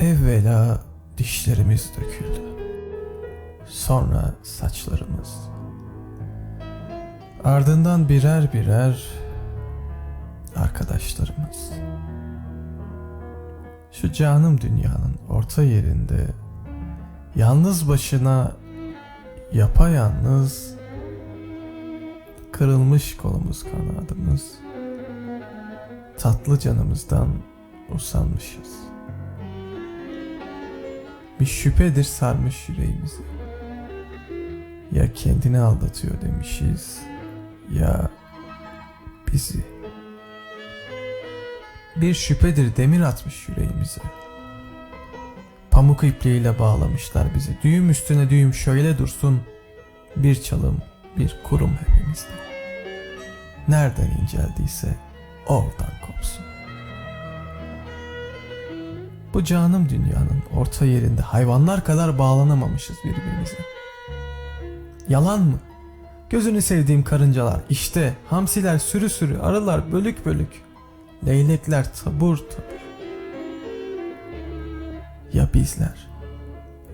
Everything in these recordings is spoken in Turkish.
Evvela dişlerimiz döküldü. Sonra saçlarımız. Ardından birer birer arkadaşlarımız. Şu canım dünyanın orta yerinde yalnız başına yapayalnız kırılmış kolumuz kanadımız tatlı canımızdan usanmışız. Bir şüphedir sarmış yüreğimizi. Ya kendini aldatıyor demişiz ya bizi. Bir şüphedir demir atmış yüreğimize. Pamuk ipliğiyle bağlamışlar bizi. Düğüm üstüne düğüm şöyle dursun. Bir çalım, bir kurum hepimizde. Nereden inceldiyse oradan kopsun. Bu canım dünyanın orta yerinde hayvanlar kadar bağlanamamışız birbirimize. Yalan mı? Gözünü sevdiğim karıncalar işte hamsiler sürü sürü arılar bölük bölük leylekler tabur tabur. Ya bizler?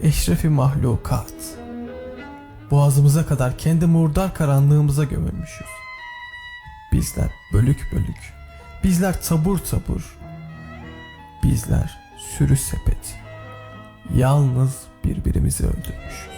Eşrefi mahlukat. Boğazımıza kadar kendi murdar karanlığımıza gömülmüşüz. Bizler bölük bölük. Bizler tabur tabur. Bizler sürü sepet. Yalnız birbirimizi öldürmüşüz.